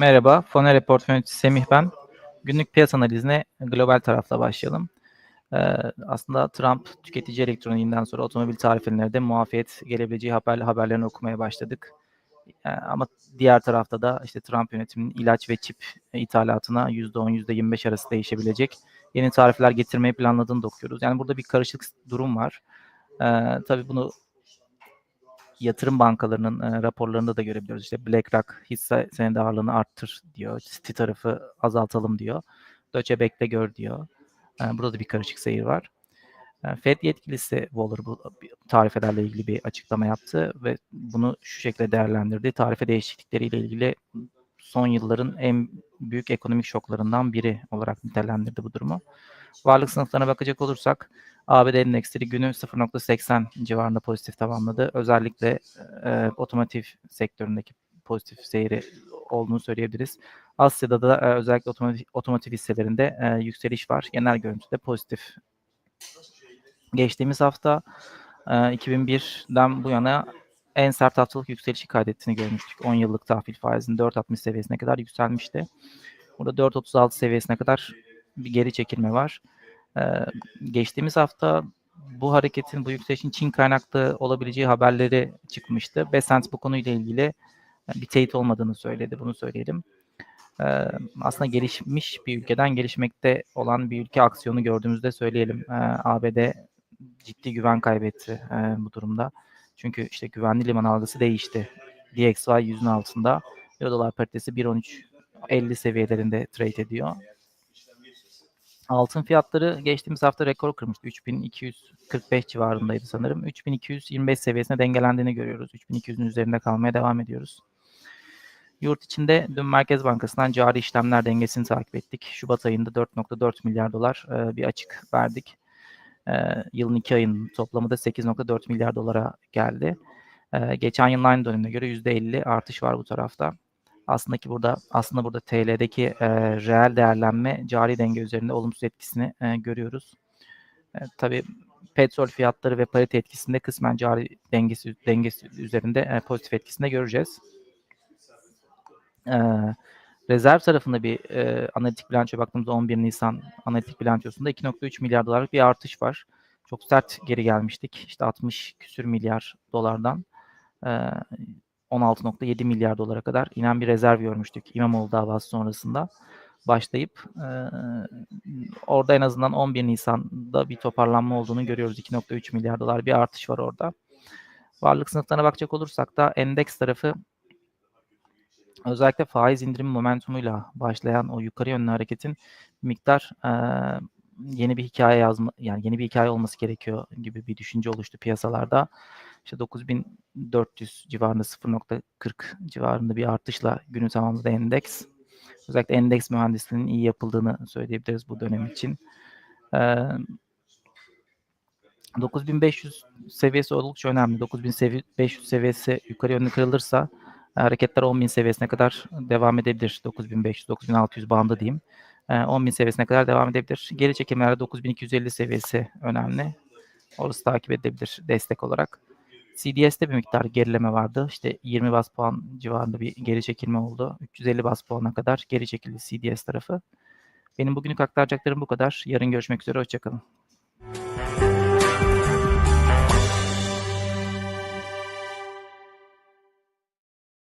Merhaba, Fone Report yöneticisi Semih ben. Günlük piyasa analizine global tarafla başlayalım. Ee, aslında Trump tüketici elektroniğinden sonra otomobil tarifelerinde muafiyet gelebileceği haber, haberlerini okumaya başladık. Ee, ama diğer tarafta da işte Trump yönetiminin ilaç ve çip ithalatına %10, %25 arası değişebilecek yeni tarifler getirmeyi planladığını da okuyoruz. Yani burada bir karışık durum var. Ee, tabii bunu yatırım bankalarının e, raporlarında da görebiliyoruz. İşte BlackRock hisse senedi ağırlığını arttır diyor. Citi tarafı azaltalım diyor. Deutsche Bank'te gör diyor. E, burada da bir karışık seyir var. E, Fed yetkilisi Waller bu tarifelerle ilgili bir açıklama yaptı ve bunu şu şekilde değerlendirdi. Tarife değişiklikleriyle ilgili son yılların en büyük ekonomik şoklarından biri olarak nitelendirdi bu durumu. Varlık sınıflarına bakacak olursak ABD endeksleri günü 0.80 civarında pozitif tamamladı. Özellikle e, otomotiv sektöründeki pozitif seyri olduğunu söyleyebiliriz. Asya'da da e, özellikle otomotiv, otomotiv hisselerinde e, yükseliş var. Genel görüntüde pozitif. Geçtiğimiz hafta e, 2001'den bu yana en sert haftalık yükselişi kaydettiğini görmüştük. 10 yıllık tahvil faizinin 4.60 seviyesine kadar yükselmişti. Burada 4.36 seviyesine kadar bir geri çekilme var. Ee, geçtiğimiz hafta bu hareketin, bu yükselişin Çin kaynaklı olabileceği haberleri çıkmıştı. Besant bu konuyla ilgili bir teyit olmadığını söyledi. Bunu söyleyelim. Ee, aslında gelişmiş bir ülkeden gelişmekte olan bir ülke aksiyonu gördüğümüzde söyleyelim. Ee, ABD ciddi güven kaybetti e, bu durumda. Çünkü işte güvenli liman algısı değişti. DXY yüzün altında. Euro dolar paritesi 1.13.50 seviyelerinde trade ediyor. Altın fiyatları geçtiğimiz hafta rekor kırmıştı. 3245 civarındaydı sanırım. 3225 seviyesine dengelendiğini görüyoruz. 3200'ün üzerinde kalmaya devam ediyoruz. Yurt içinde dün Merkez Bankası'ndan cari işlemler dengesini takip ettik. Şubat ayında 4.4 milyar dolar e, bir açık verdik. E, yılın iki ayının toplamı da 8.4 milyar dolara geldi. E, geçen yılın aynı dönemine göre %50 artış var bu tarafta aslında ki burada aslında burada TL'deki e, reel değerlenme cari denge üzerinde olumsuz etkisini e, görüyoruz. E, tabii petrol fiyatları ve parite etkisinde kısmen cari dengesi dengesi üzerinde e, pozitif etkisini de göreceğiz. E, rezerv tarafında bir e, analitik bilanço baktığımızda 11 Nisan analitik bilançosunda 2.3 milyar dolarlık bir artış var. Çok sert geri gelmiştik. İşte 60 küsür milyar dolardan. E, 16.7 milyar dolara kadar inen bir rezerv görmüştük İmamoğlu davası sonrasında başlayıp e, orada en azından 11 Nisan'da bir toparlanma olduğunu görüyoruz. 2.3 milyar dolar bir artış var orada. Varlık sınıflarına bakacak olursak da endeks tarafı özellikle faiz indirim momentumuyla başlayan o yukarı yönlü hareketin miktar e, yeni bir hikaye yazma yani yeni bir hikaye olması gerekiyor gibi bir düşünce oluştu piyasalarda. İşte 9400 civarında 0.40 civarında bir artışla günü tamamladı endeks. Özellikle endeks mühendisliğinin iyi yapıldığını söyleyebiliriz bu dönem için. Ee, 9500 seviyesi oldukça önemli. 9500 seviyesi yukarı yönlü kırılırsa hareketler 10.000 seviyesine kadar devam edebilir. 9500-9600 bandı diyeyim. 10.000 seviyesine kadar devam edebilir. Geri çekimlerde 9250 seviyesi önemli. Orası takip edilebilir destek olarak. CDS'te bir miktar gerileme vardı. İşte 20 bas puan civarında bir geri çekilme oldu. 350 bas puana kadar geri çekildi CDS tarafı. Benim bugünlük aktaracaklarım bu kadar. Yarın görüşmek üzere. Hoşçakalın.